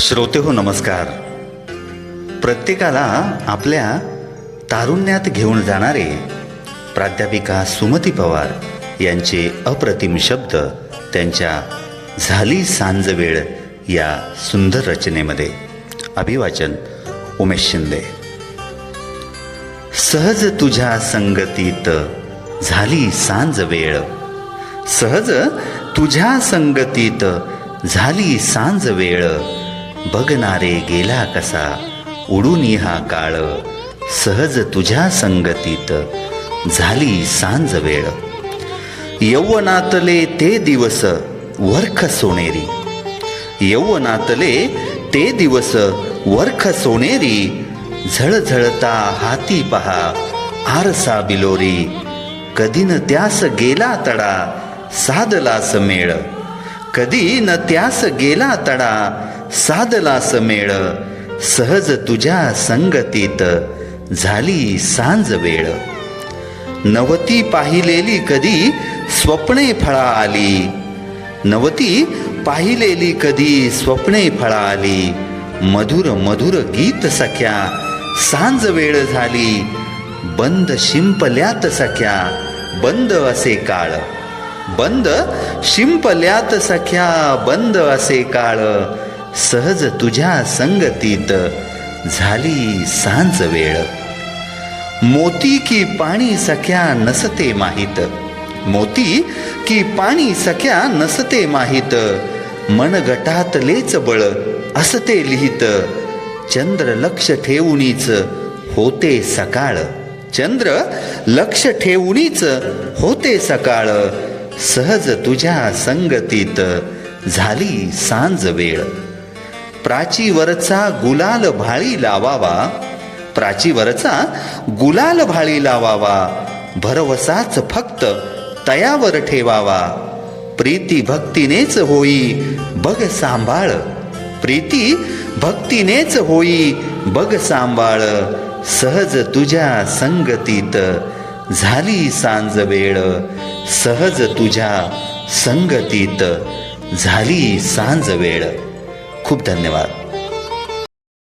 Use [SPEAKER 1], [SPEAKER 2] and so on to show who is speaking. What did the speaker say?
[SPEAKER 1] श्रोते हो नमस्कार. प्रत्येकाला आपल्या तारुण्यात घेऊन जाणारे प्राध्यापिका सुमती पवार यांचे अप्रतिम शब्द त्यांच्या झाली सांज वेळ या सुंदर रचनेमध्ये. अभिवाचन उमेश शिंदे. सहज तुझ्या संगतीत झाली सांज वेळ. सहज तुझ्या संगतीत झाली सांज वेळ. बघणारे गेला कसा? उडून हा काळ. सहज तुझ्या संगतीत झाली सांज वेळ. यौवनातले ते दिवस वर्ख सोनेरी. यौवनातले ते दिवस वर्ख सोनेरी. झळझळता हाती पहा आरसा बिलोरी. कधी न त्यास गेला तडा साधलास मेळ. कधी न त्यास गेला तडा साधलास मेळ सहज तुझ्या संगतीत झाली सांज वेळ नवती पाहिलेली कधी स्वप्ने फळा आली? नवती पाहिलेली कधी स्वप्ने फळा आली? मधुर मधुर गीत सख्या सांज वेळ झाली. बंद शिंपल्यात सख्या बंद असे काळ. बंद शिंपल्यात सख्या बंद असे काळ. सहज तुझ्या संगतीत झाली सांज वेळ. मोती की पाणी सख्या नसते माहीत. मोती की पाणी सख्या नसते माहीत. मन गटातलेच बळ असते लिहित. चंद्र लक्ष ठेवणीच होते सकाळ. चंद्र लक्ष ठेवणीच होते सकाळ. सहज तुझ्या संगतीत झाली सांज वेळ. प्राचीवरचा गुलाल भाळी लावावा. प्राचीवरचा गुलाल भाळी लावावा. भरवसाच फक्त तयावर ठेवावा. प्रीती भक्तीनेच होई बघ सांभाळ. प्रीती भक्तीनेच होई बघ सांभाळ. सहज तुझ्या संगतीत झाली सांज वेळ. सहज तुझ्या संगतीत झाली सांज वेळ. खूप धन्यवाद.